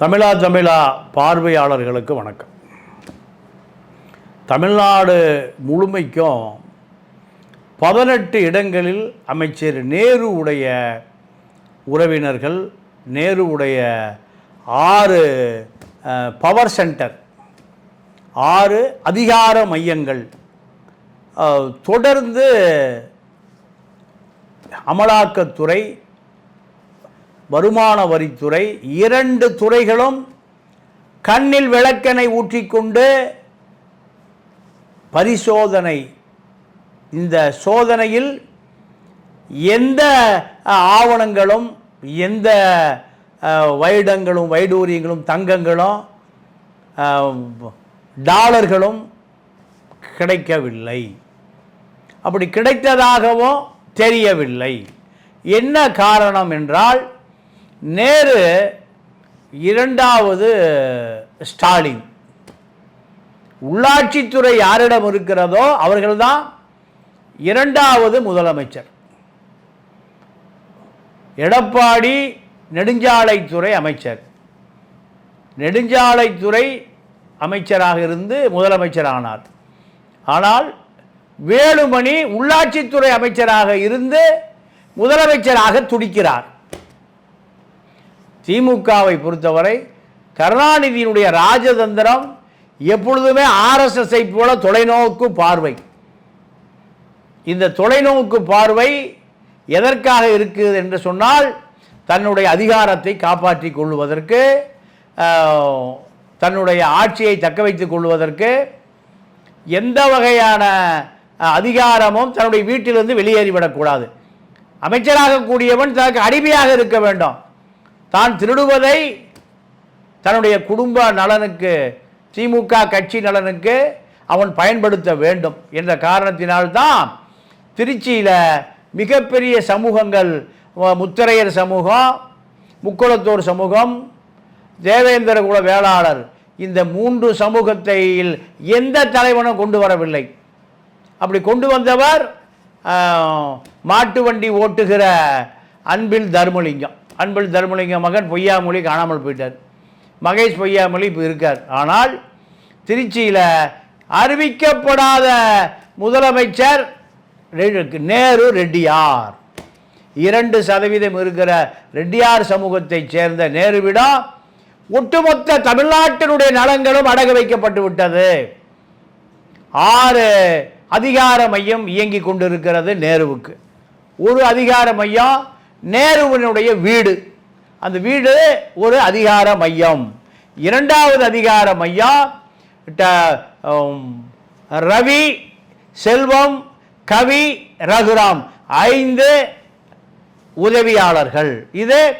தமிழா தமிழா பார்வையாளர்களுக்கு வணக்கம். தமிழ்நாடு முழுமைக்கும் பதினெட்டு இடங்களில் அமைச்சர் நேரு உடைய உறவினர்கள் நேரு உடைய ஆறு பவர் சென்டர் ஆறு அதிகார மையங்கள் தொடர்ந்து அமலாக்கத்துறை வருமான வரித்துறை இரண்டு துறைகளும் கண்ணில் விளக்கனை ஊற்றிக்கொண்டு பரிசோதனை இந்த சோதனையில் எந்த ஆவணங்களும் எந்த வைடங்களும் வைடூரியங்களும் தங்கங்களும் டாலர்களும் கிடைக்கவில்லை. அப்படி கிடைத்ததாகவும் தெரியவில்லை. என்ன காரணம் என்றால் நேரு இரண்டாவது ஸ்டாலின். உள்ளாட்சித்துறை யாரிடம் இருக்கிறதோ அவர்கள்தான் இரண்டாவது முதலமைச்சர். எடப்பாடி நெடுஞ்சாலைத்துறை அமைச்சர். நெடுஞ்சாலைத்துறை அமைச்சராக இருந்து முதலமைச்சர் ஆனார் ஆனால் வேலுமணி உள்ளாட்சித்துறை அமைச்சராக இருந்து முதலமைச்சராக துடிக்கிறார். திமுகவை பொறுத்தவரை கருணாநிதியினுடைய ராஜதந்திரம் எப்பொழுதுமே ஆர்எஸ்எஸ்ஐ போல தொலைநோக்கு பார்வை. இந்த தொலைநோக்கு பார்வை எதற்காக இருக்குது என்று சொன்னால் தன்னுடைய அதிகாரத்தை காப்பாற்றி கொள்வதற்கு தன்னுடைய ஆட்சியை தக்க வைத்துக் கொள்வதற்கு எந்த வகையான அதிகாரமும் தன்னுடைய வீட்டிலிருந்து வெளியேறிவிடக்கூடாது அமைச்சராக கூடியவன் தனக்கு அடிமையாக இருக்க வேண்டும். தான் திருடுவதை தன்னுடைய குடும்ப நலனுக்கு திமுக கட்சி நலனுக்கு அவன் பயன்படுத்த வேண்டும் என்ற காரணத்தினால்தான் திருச்சியில் மிகப்பெரிய சமூகங்கள் முத்தரையர் சமூகம் முக்குளத்தூர் சமூகம் தேவேந்திர குல வேளாளர் இந்த மூன்று சமூகத்தில் எந்த தலைவனும் கொண்டு வரவில்லை. அப்படி கொண்டு வந்தவர் மாட்டு வண்டி ஓட்டுகிற அன்பில் தர்மலிங்கம். அன்பில் தர்மலிங்க மகன் பொய்யாமொழி காணாமல் போயிட்டார். மகேஷ் பொய்யாமொழி இப்போ இருக்கார். ஆனால் திருச்சியில் அறிவிக்கப்படாத முதலமைச்சர் நேரு ரெட்டியார். இரண்டு சதவீதம் இருக்கிற ரெட்டியார் சமூகத்தைச் சேர்ந்த நேருவிடம் ஒட்டுமொத்த தமிழ்நாட்டினுடைய நலங்களும் அடகு வைக்கப்பட்டு விட்டது. ஆறு அதிகார மையம் இயங்கிக் கொண்டிருக்கிறது நேருவுக்கு. ஒரு அதிகார மையம் நேருவினுடைய வீடு. அந்த வீடு ஒரு அதிகார மையம். இரண்டாவது அதிகார மையம் ட- ரவி செல்வம் கவி ரகுராம் ஐந்து உதவியாளர்கள். இது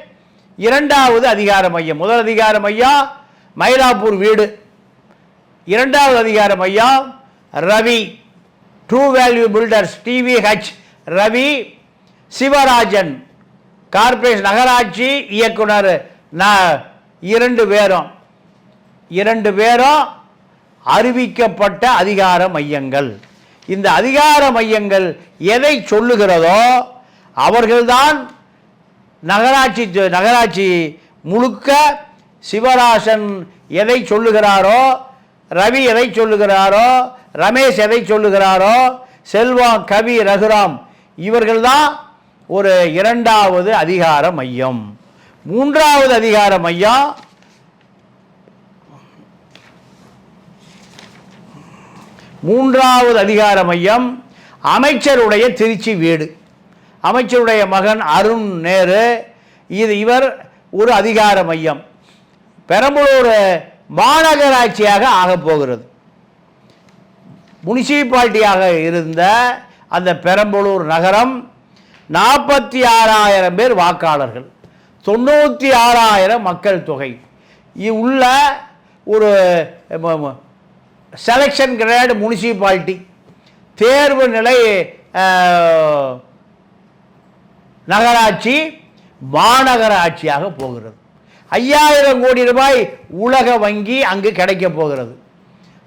இரண்டாவது அதிகார மையம். முதல் அதிகார மையம் மயிலாப்பூர் வீடு. இரண்டாவது அதிகார மையம் Ravi true value builders TVH Ravi Sivarajan corporation நகராட்சி இயக்குனர் நான் இரண்டு பேரும். இரண்டு பேரும் அறிவிக்கப்பட்ட அதிகார மையங்கள். இந்த அதிகார மையங்கள் எதை சொல்லுகிறதோ அவர்கள்தான் நகராட்சி நகராட்சி முழுக்க சிவராசன் எதை சொல்லுகிறாரோ ரவி எதை சொல்லுகிறாரோ ரமேஷ் எதை சொல்லுகிறாரோ செல்வம் கவி ரகுராம் இவர்கள்தான் ஒரு இரண்டாவது அதிகார மையம். மூன்றாவது அதிகார மையம் மூன்றாவது அதிகார மையம் அமைச்சருடைய திருச்சி வீடு. அமைச்சருடைய மகன் அருண் நேரு. இது இவர் ஒரு அதிகார மையம். பெரம்பலூர் மாநகராட்சியாக ஆகப் போகிறது. முனிசிபாலிட்டியாக இருந்த அந்த பெரம்பலூர் நகரம் நாற்பத்தி ஆறாயிரம் பேர் வாக்காளர்கள். தொண்ணூற்றி ஆறாயிரம் மக்கள் தொகை. உள்ள ஒரு செலெக்ஷன் கிரேடு முனிசிபாலிட்டி தேர்வு நிலை நகராட்சி மாநகராட்சியாக போகிறது. ஐயாயிரம் கோடி ரூபாய் உலக வங்கி அங்கு கிடைக்க போகிறது.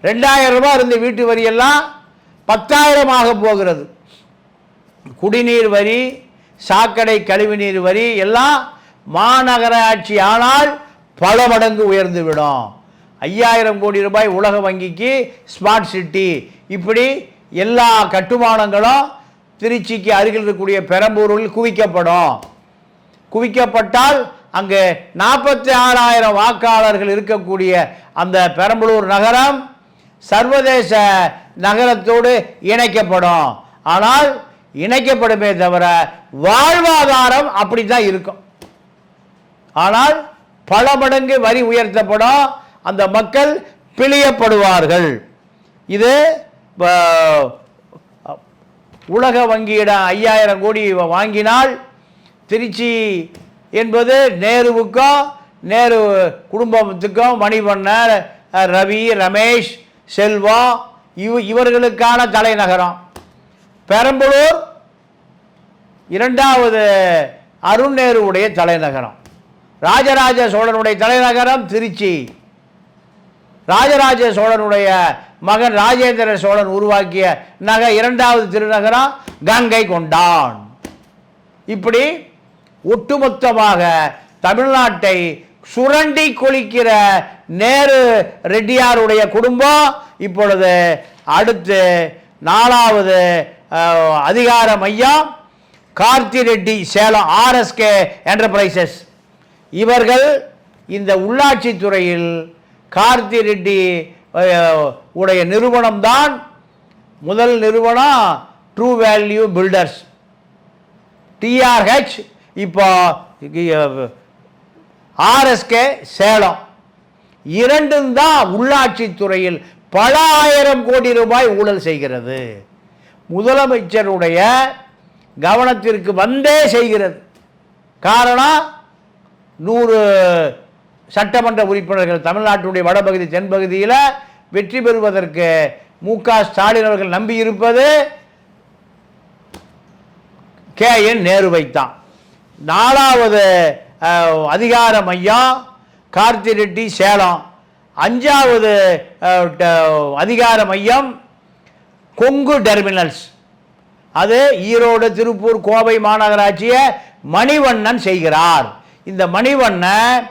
ரெண்டாயிரம் ரூபாய் இருந்த வீட்டு வரியெல்லாம் பத்தாயிரம் ஆக போகிறது. குடிநீர் வரி சாக்கடை கழிவுநீர் வரி எல்லாம் மாநகராட்சி ஆனால் பல மடங்கு உயர்ந்துவிடும். ஐயாயிரம் கோடி ரூபாய் உலக வங்கிக்கு ஸ்மார்ட் சிட்டி இப்படி எல்லா கட்டுமானங்களும் திருச்சிக்கு அருகில் இருக்கக்கூடிய பெரம்பூரில் குவிக்கப்படும். குவிக்கப்பட்டால் அங்கே நாற்பத்தி ஆறாயிரம் வாக்காளர்கள் இருக்கக்கூடிய அந்த பெரம்பலூர் நகரம் சர்வதேச நகரத்தோடு இணைக்கப்படும். ஆனால் இணைக்கப்படுமே தவிர வாழ்வாதாரம் அப்படி தான் இருக்கும். ஆனால் பல மடங்கு வரி உயர்த்தப்படும் அந்த மக்கள் பிழியப்படுவார்கள். இது உலக வங்கியிடம் ஐயாயிரம் கோடி வாங்கினால் திருச்சி என்பது நேருவுக்கும் நேரு குடும்பத்துக்கும் மணிவண்ணர் ரவி ரமேஷ் செல்வம் இவ் இவர்களுக்கான தலைநகரம். பெரம்பலூர் இரண்டாவது அருண் நேருவுடைய தலைநகரம். ராஜராஜ சோழனுடைய தலைநகரம் திருச்சி. ராஜராஜ சோழனுடைய மகன் ராஜேந்திர சோழன் உருவாக்கிய நகை இரண்டாவது திருநகரம் கங்கை கொண்டான். இப்படி ஒட்டுமொத்தமாக தமிழ்நாட்டை சுரண்டி கொளிக்கிற நேரு ரெட்டியாருடைய குடும்பம் இப்பொழுது அடுத்து நாலாவது அதிகார மையம் கார்த்தி ரெட்டி சேலம் ஆர்எஸ்கே என்டர்பிரைசஸ் இவர்கள் இந்த உள்ளாட்சி துறையில் கார்த்தி ரெட்டி உடைய நிறுவனம்தான் முதல் நிறுவனம் ட்ரூ வேல்யூ பில்டர்ஸ் டிஆர்ஹெச் இப்போ ஆர்எஸ்கே சேலம். இரண்டும் தான் உள்ளாட்சி துறையில் பல ஆயிரம் கோடி ரூபாய் ஊழல் செய்கிறது. முதலமைச்சருடைய கவனத்திற்கு வந்தே செய்கிறது. காரணம் நூறு சட்டமன்ற உறுப்பினர்கள் தமிழ்நாட்டுடைய வடபகுதி தென்பகுதியில் வெற்றி பெறுவதற்கு மு க ஸ்டாலின் அவர்கள் நம்பியிருப்பது கே என் நேருவைத்தான் நாலாவது அதிகார மையம் கார்த்திரெட்டி சேலம். அஞ்சாவது ட- அதிகார மையம் கொங்கு டெர்மினல்ஸ் அது ஈரோடு திருப்பூர் கோவை மாநகராட்சியை மணிவண்ணன் செய்கிறார். இந்த மணிவண்ணன்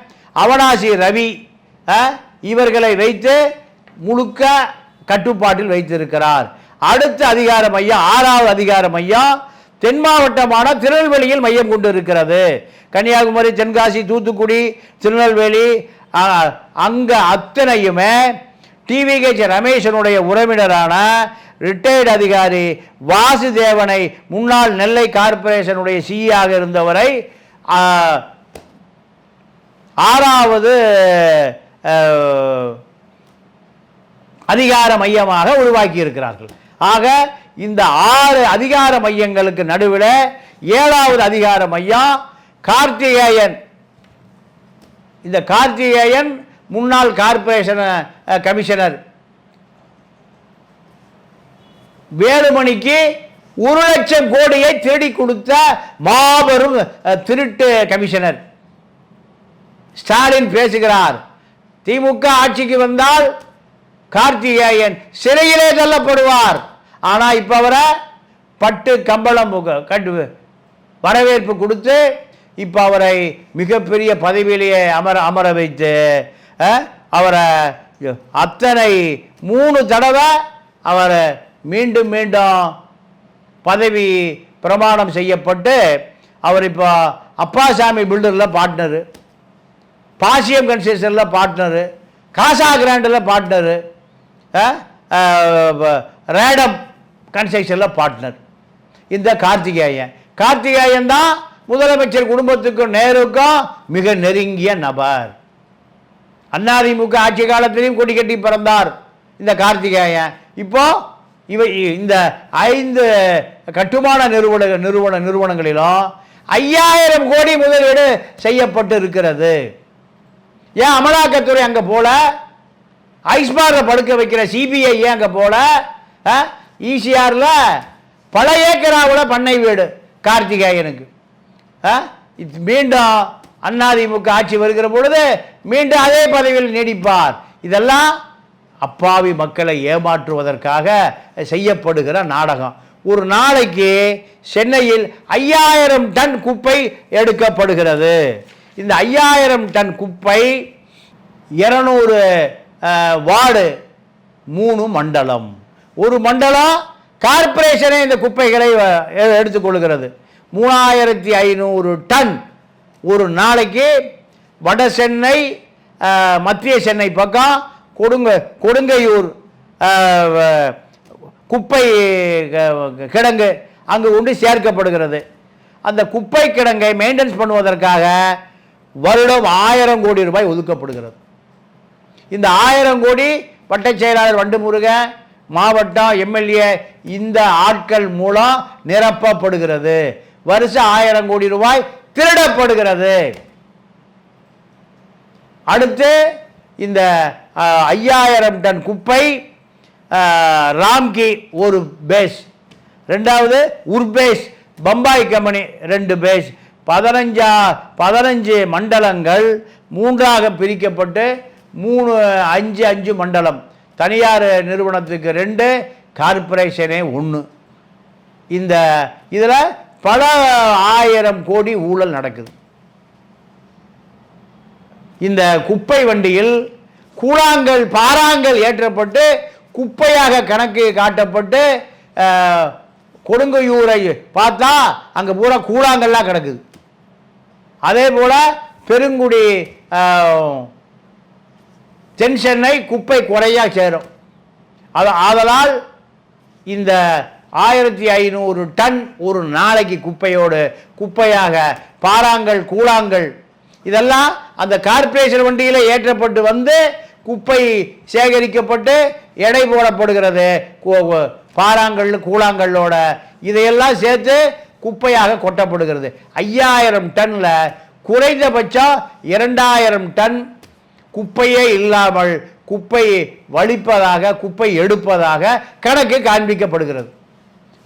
அவனாசி ரவி இவர்களை வைத்து முழுக்க கட்டுப்பாட்டில் வைத்திருக்கிறார். அடுத்த அதிகார மையம் ஆறாவது அதிகார மையம் தென் மாவட்டமான திருநெல்வேலியில் மையம் கொண்டு இருக்கிறது கன்னியாகுமரி தென்காசி தூத்துக்குடி திருநெல்வேலி அங்கே அங்க அத்தனையுமே டிவிகேஜி ரமேஷனுடைய உறவினரான ரிட்டையர்டு அதிகாரி வாசுதேவனை முன்னாள் நெல்லை கார்ப்பரேஷனுடைய சிஇஆக இருந்தவரை ஆறாவது அதிகார மையமாக உருவாக்கி இருக்கிறார்கள் ஆக இந்த ஆறு அதிகார மையங்களுக்கு நடுவில் ஏழாவது அதிகார மையம் கார்த்திகேயன். இந்த கார்த்திகேயன் முன்னாள் கார்பரேஷன் கமிஷனர். வேலுமணிக்கு ஒரு லட்சம் கோடியை தேடி கொடுத்த மாபெரும் திருட்டு கமிஷனர். ஸ்டாலின் பேசுகிறார். திமுக ஆட்சிக்கு வந்தால் கார்த்திகேயன் சிறையிலே தள்ளப்படுவார். ஆனால் இப்ப அவரை பட்டு கம்பளம் கண்டு வரவேற்பு கொடுத்து இப்போ அவரை மிகப்பெரிய பதவியிலேயே அமர அமர வைத்து அவரை அத்தனை மூணு தடவை அவரை மீண்டும் மீண்டும் பதவி பிரமாணம் செய்யப்பட்டு அவர் இப்போ அப்பாசாமி பில்டரில் பாட்னரு பாசியம் கன்ஸ்ட்ரக்ஷனில் பாட்னரு காசா கிராண்டில் பார்ட்னரு ரேடம் கன்ஸ்ட்ரக்ஷனில் பார்ட்னர் இந்த கார்த்திகேயன். கார்த்திகேயன் தான் முதலமைச்சர் குடும்பத்துக்கும் நேருக்கும் மிக நெருங்கிய நபர். அதிமுக ஆட்சி காலத்திலையும் கொடி கட்டி பிறந்தார். இந்த கார்த்திகேயன். இப்போ இவை இந்த ஐந்து கட்டுமான நிறுவன நிறுவன நிறுவனங்களிலும் ஐயாயிரம் கோடி முதலீடு செய்யப்பட்டு இருக்கிறது ஏன் அமலாக்கத்துறை அங்கே போல? ஐஸ்பாரில் படுக்க வைக்கிற சிபிஐ ஏன் அங்கே போல? ஈசிஆரில் பல ஏக்கராவில் பண்ணை வீடு கார்த்திகேயனுக்கு. ஆ? மீண்டும் அதிமுக ஆட்சி வருகிற பொழுது மீண்டும் அதே பதவியில் நீடிப்பார். இதெல்லாம் அப்பாவி மக்களை ஏமாற்றுவதற்காக செய்யப்படுகிற நாடகம். ஒரு நாளைக்கு சென்னையில் ஐயாயிரம் டன் குப்பை எடுக்கப்படுகிறது. இந்த ஐயாயிரம் டன் குப்பை இரநூறு வார்டு மூணு மண்டலம். ஒரு மண்டலம் கார்பரேஷனே இந்த குப்பைகளை எடுத்துக்கொள்கிறது மூணாயிரத்தி ஐநூறு டன் ஒரு நாளைக்கு வட சென்னை மத்திய சென்னை பக்கம் கொடுங்க கொடுங்கையூர் குப்பை க- கிடங்கு அங்கு கொண்டு சேர்க்கப்படுகிறது. அந்த குப்பை கிடங்கை மெயின்டெனன்ஸ் பண்ணுவதற்காக வருடம் ஆயிரம் கோடி ரூபாய் ஒதுக்கப்படுகிறது. இந்த ஆயிரம் கோடி வட்டச் செயலாளர் வண்டுமுருகன் மாவட்டம் எம்எல்ஏ இந்த ஆட்கள் மூலம் நிரப்பப்படுகிறது. வருஷம் ஆயிரம் கோடி ரூபாய் திருடப்படுகிறது. அடுத்து இந்த ஐயாயிரம் டன் குப்பை ராம்கி ஒரு பேஸ். ரெண்டாவது உர்பேஸ் பம்பாய் கம்பெனி ரெண்டு பேஸ். பதினஞ்சா பதினஞ்சு மண்டலங்கள் மூன்றாக பிரிக்கப்பட்டு மூணு அஞ்சு அஞ்சு மண்டலம். தனியார் நிறுவனத்துக்கு ரெண்டு கார்ப்பரேஷனே ஒன்று இந்த இதில் பல ஆயிரம் கோடி ஊழல் நடக்குது. இந்த குப்பை வண்டியில் கூழாங்கல் பாறாங்கல் ஏற்றப்பட்டு குப்பையாக கணக்கு காட்டப்பட்டு கொடுங்கையூரை பார்த்தா அங்கே பூரா கூழாங்கல்லாம் கிடக்குது. அதே போல் பெருங்குடி தென் சென்னை குப்பை குறையாக சேரும். அது ஆதலால் இந்த ஆயிரத்தி ஐநூறு டன் ஒரு நாளைக்கு குப்பையோடு குப்பையாக பாறாங்கல் கூழாங்கல் இதெல்லாம் அந்த கார்ப்பரேஷன் வண்டியில் ஏற்றப்பட்டு வந்து குப்பை சேகரிக்கப்பட்டு எடை போடப்படுகிறது. பாறாங்கல் கூழாங்கல்லோட இதையெல்லாம் சேர்த்து குப்பையாக கொட்டப்படுகிறது. ஐயாயிரம் டன்னில் குறைந்தபட்சம் இரண்டாயிரம் டன் குப்பையே இல்லாமல் குப்பை வலிப்பதாக குப்பை எடுப்பதாக கணக்கு காண்பிக்கப்படுகிறது.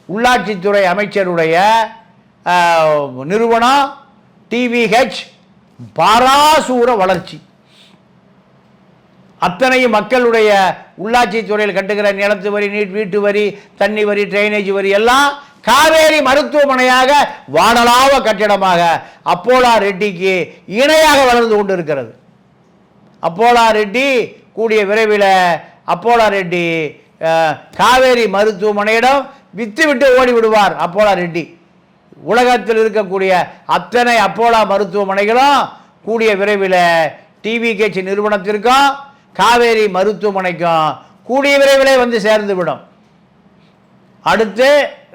உள்ளாட்சித்துறை அமைச்சருடைய நிறுவனம் டிவிஹெச் பாராசூர வளர்ச்சி. அத்தனையும் மக்களுடைய உள்ளாட்சித்துறையில் கட்டுகிற நிலத்து வரி நீட் வீட்டு வரி தண்ணி வரி ட்ரைனேஜ் வரி எல்லாம் காவேரி மருத்துவமனையாக வானலாவ கட்டிடமாக அப்போலா ரெட்டிக்கு இணையாக வளர்ந்து கொண்டிருக்கிறது. அப்போலா ரெட்டி கூடிய விரைவில் அப்போலா ரெட்டி காவேரி மருத்துவமனையிடம் வித்து விட்டு ஓடி விடுவார் அப்போலா ரெட்டி. உலகத்தில் இருக்கக்கூடிய அத்தனை அப்போலா மருத்துவமனைகளும் கூடிய விரைவில் டிவிகேச் நிறுவனத்திற்கும் காவேரி மருத்துவமனைக்கும் கூடிய விரைவிலே வந்து சேர்ந்து விடும். அடுத்து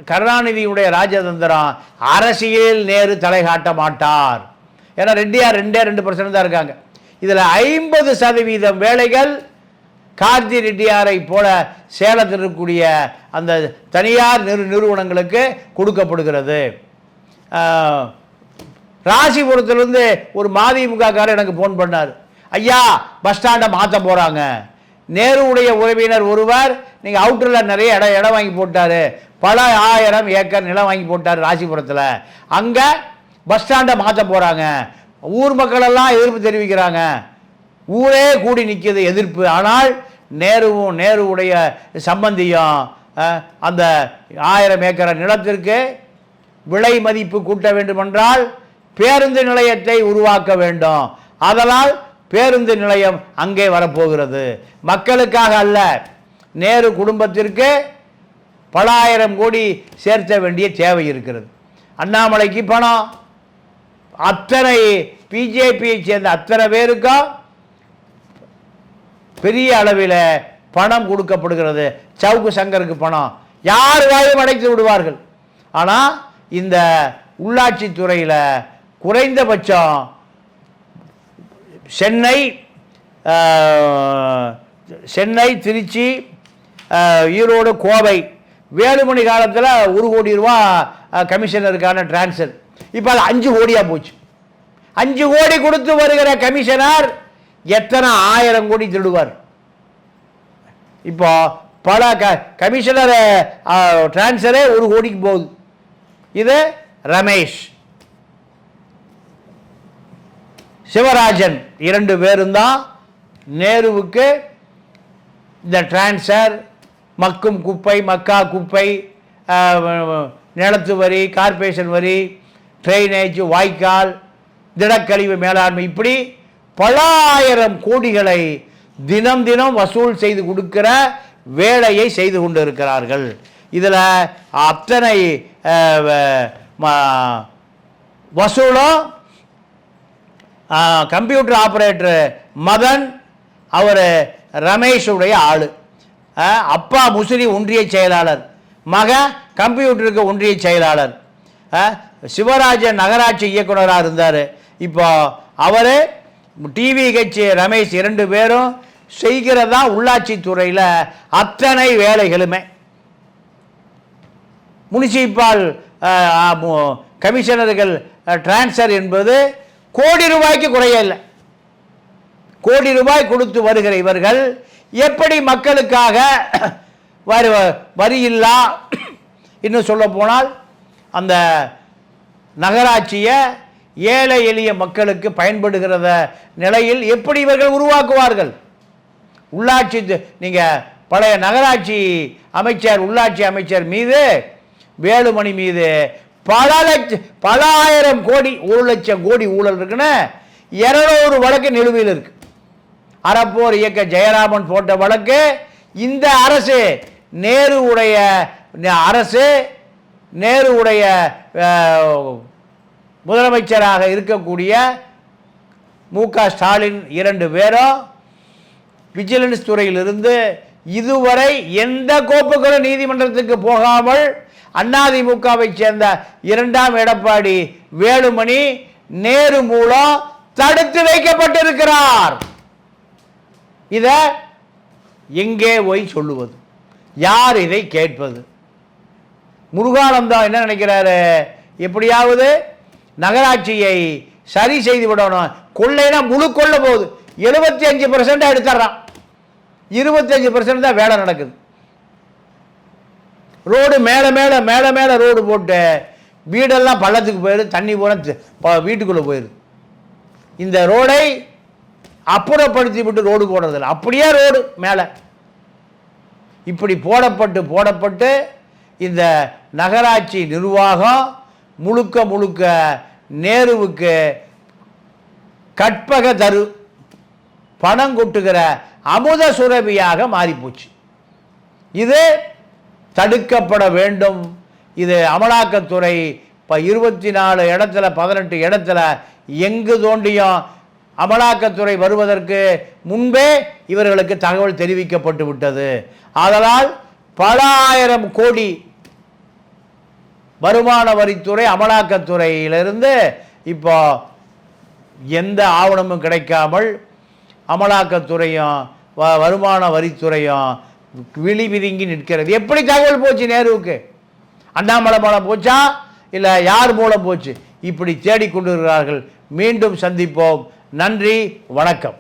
கருணாநிதியுடைய ராஜதந்திரம் அரசியலில் நேரு தலை காட்ட மாட்டார். ஏன்னா ரெண்டியார் ரெண்டே ரெண்டு பர்சன்ட் தான் இருக்காங்க. இதில் ஐம்பது சதவீதம் வேலைகள் கார்த்தி ரெட்டியாரை போல சேலத்தில் இருக்கக்கூடிய அந்த தனியார் நிறு நிறுவனங்களுக்கு கொடுக்கப்படுகிறது. ராசிபுரத்துலேருந்து ராசிபுரத்திலிருந்து ஒரு மதிமுகக்காரர் எனக்கு ஃபோன் பண்ணார். ஐயா பஸ் ஸ்டாண்டை மாற்ற போகிறாங்க நேருடைய உறவினர் ஒருவர் நீங்கள் அவுட்டரில் நிறைய இடம் இடம் வாங்கி போட்டார். பல ஆயிரம் ஏக்கர் நிலம் வாங்கி போட்டார் ராசிபுரத்தில். அங்கே பஸ் ஸ்டாண்டை மாற்ற போகிறாங்க ஊர் மக்களெல்லாம் எதிர்ப்பு தெரிவிக்கிறாங்க. ஊரே கூடி நிற்கிது எதிர்ப்பு. ஆனால் நேருவும் நேருவுடைய சம்பந்தியும் அந்த ஆயிரம் ஏக்கர் நிலத்திற்கு விலை மதிப்பு கூட்ட வேண்டுமென்றால் பேருந்து நிலையத்தை உருவாக்க வேண்டும். அதனால் பேருந்து நிலையம் அங்கே வரப்போகிறது. மக்களுக்காக அல்ல நேரு குடும்பத்திற்கு பல ஆயிரம் கோடி சேர்த்த வேண்டிய தேவை இருக்கிறது. அண்ணாமலைக்கு பணம். அத்தனை பிஜேபியை சேர்ந்த அத்தனை பேருக்கும் பெரிய அளவில் பணம் கொடுக்கப்படுகிறது. சவுக்கு சங்கருக்கு பணம். யார் வாயும் அடைத்து விடுவார்கள். ஆனால் இந்த உள்ளாட்சி துறையில் குறைந்தபட்சம் சென்னை சென்னை திருச்சி ஈரோடு கோவை வேலுமணி காலத்தில் ஒரு கோடி ரூபா கமிஷனருக்கான டிரான்ஸ்ஃபர் இப்போ அது அஞ்சு கோடியாக போச்சு. அஞ்சு கோடி கொடுத்து வருகிற கமிஷனர் எத்தனை ஆயிரம் கோடி திருடுவார்? இப்போ பல க கமிஷனர் டிரான்ஸ்ஃபரே ஒரு கோடிக்கு போகுது. இது ரமேஷ். சிவராஜன் இரண்டு பேரும் தான் நேருவுக்கு இந்த டிரான்ஸ்ஃபர் மக்கும் குப்பை மக்கா குப்பை நிலத்து வரி கார்ப்பரேஷன் வரி ட்ரைனேஜ் வாய்க்கால் திடக்கழிவு மேலாண்மை இப்படி பல ஆயிரம் கோடிகளை தினம் தினம் வசூல் செய்து கொடுக்கிற வேலையை செய்து கொண்டிருக்கிறார்கள். இதில் அத்தனை வசூலும் கம்ப்யூட்டர் ஆப்ரேட்டர் மதன் அவர் ரமேஷுடைய ஆள். அப்பா முசிறி ஒன்றிய செயலாளர் மக கம்ப்யூட்டருக்கு ஒன்றிய செயலாளர். அஹ், சிவராஜன் நகராட்சி இயக்குனராக இருந்தார். இப்போ அவர் டிவி கட்சி ரமேஷ் இரண்டு பேரும் செய்கிறதா உள்ளாட்சித்துறையில் அத்தனை வேலைகளுமே. முனிசிபால் கமிஷனர்கள் டிரான்ஸ்ஃபர் என்பது கோடி ரூபாய்க்கு குறைய இல்லை கோடி ரூபாய் கொடுத்து வருகிற இவர்கள் எப்படி மக்களுக்காக வரி வரியில்லா இன்னும் சொல்ல போனால் அந்த நகராட்சியை ஏழை எளிய மக்களுக்கு பயன்படுகிறத நிலையில் எப்படி இவர்கள் உருவாக்குவார்கள்? உள்ளாட்சி நீங்கள் பழைய நகராட்சி அமைச்சர் உள்ளாட்சி அமைச்சர் மீது வேலுமணி மீது பல லட்ச பல ஆயிரம் கோடி ஒரு லட்சம் கோடி ஊழல் இருக்குன்னு இருநூறு வழக்கு நிலுவையில் இருக்கு. அறப்போர் இயக்க ஜெயராமன் போட்ட வழக்கு இந்த அரசு நேருவுடைய அரசு நேருவுடைய உடைய முதலமைச்சராக இருக்கக்கூடிய மு க ஸ்டாலின் இரண்டு பேரும் விஜிலன்ஸ் துறையிலிருந்து இதுவரை எந்த கோப்புகளும் நீதிமன்றத்துக்கு போகாமல் அதிமுகவை சேர்ந்த இரண்டாம் எடப்பாடி வேலுமணி நேரு மூலம் தடுத்து வைக்கப்பட்டிருக்கிறார். இத எங்கே போய் சொல்லுவது? யார் இதை கேட்பது? முருகானந்தம் என்ன நினைக்கிறாரு? எப்படியாவது நகராட்சியை சரி செய்து விடணும் கொள்ளைனா முழு கொள்ள போகுது. எழுபத்தி அஞ்சு பர்சன்ட் எடுத்துட்றான். இருபத்தஞ்சு பர்சன்ட் தான் வேலை நடக்குது. ரோடு மேலே மேலே மேலே மேலே ரோடு போட்டு வீடெல்லாம் பள்ளத்துக்கு போயிடுது தண்ணி பூரா வீட்டுக்குள்ளே போயிடுது இந்த ரோடை அப்புறப்படுத்தி விட்டு ரோடு போடுறதில்ல. அப்படியே ரோடு மேலே. இப்படி போடப்பட்டு போடப்பட்டு இந்த நகராட்சி நிர்வாகம் முழுக்க முழுக்க நேருவுக்கு கற்பக தரு பணம் கொட்டுகிற அமுத சுரபியாக மாறிப்போச்சு. இது தடுக்கப்பட வேண்டும். இது அமலாக்கத்துறை இப்போ இருபத்தி நாலு இடத்துல பதினெட்டு இடத்துல எங்கு தோண்டியும் அமலாக்கத்துறை வருவதற்கு முன்பே இவர்களுக்கு தகவல் தெரிவிக்கப்பட்டு விட்டது. ஆதலால் பல ஆயிரம் கோடி வருமான வரித்துறை அமலாக்கத்துறையிலிருந்து இப்போ எந்த ஆவணமும் கிடைக்காமல் அமலாக்கத்துறையும் வ- வருமான வரித்துறையும் விழி விதுங்கி நிற்கிறது. எப்படி தகவல் போச்சு நேருவுக்கு? அண்ணாமலை மூலம் போச்சா? இல்லை யார் மூலம் போச்சு? இப்படி தேடிக்கொண்டிருக்கிறார்கள். மீண்டும் சந்திப்போம். நன்றி வணக்கம்.